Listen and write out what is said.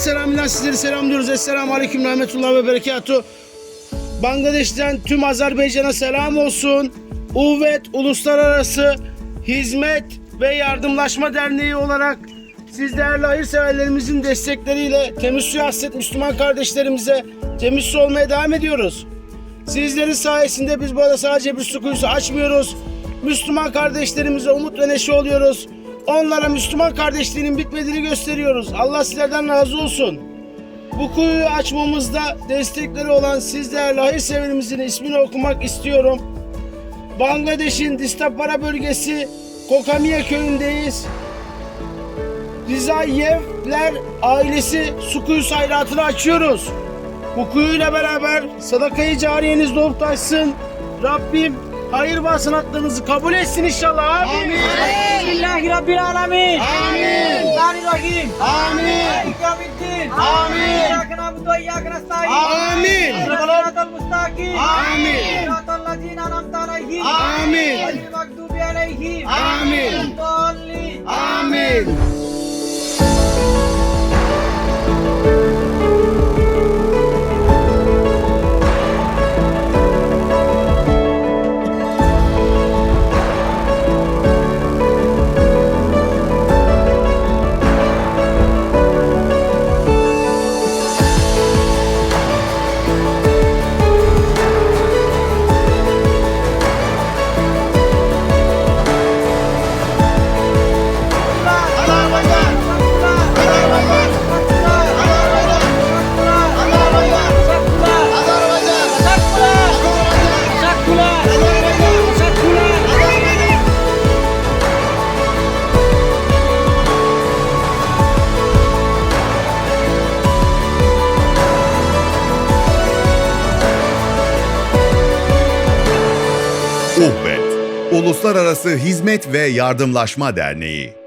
selamlar sizleri selamlıyoruz. Esselamu Aleyküm Rahmetullah ve Berekatuhu. Bangladeş'ten tüm Azerbaycan'a selam olsun. Uvvet Uluslararası Hizmet ve Yardımlaşma Derneği olarak siz değerli hayırseverlerimizin destekleriyle temiz suya hasret Müslüman kardeşlerimize temiz su olmaya devam ediyoruz. Sizlerin sayesinde biz burada sadece bir su kuyusu açmıyoruz. Müslüman kardeşlerimize umut ve neşe oluyoruz. Onlara Müslüman kardeşliğinin bitmediğini gösteriyoruz. Allah sizlerden razı olsun. Bu kuyuyu açmamızda destekleri olan siz değerli hayırseverimizin ismini okumak istiyorum. Bangladeş'in Distapara bölgesi Kokamiye köyündeyiz. Rizayevler ailesi su kuyusu hayratını açıyoruz. Bu kuyuyla beraber sadakayı cariyeniz dolup taşsın. Rabbim hayır ve hasenatlarınızı kabul etsin inşallah. Amin. Alhamdulillahi Rabbil Alamin. Amin. Rahim. Amin. Yevmiddin. Amin. İyyâke na'budu ve iyyâke nestaîn. Amin. Sıratal mustakîm. Amin. Sıratal lezîne en'amte aleyhim. Amin. Gayril mağdûbi aleyhim. Amin. Dallin. Amin. Uhvet Uluslararası Hizmet ve Yardımlaşma Derneği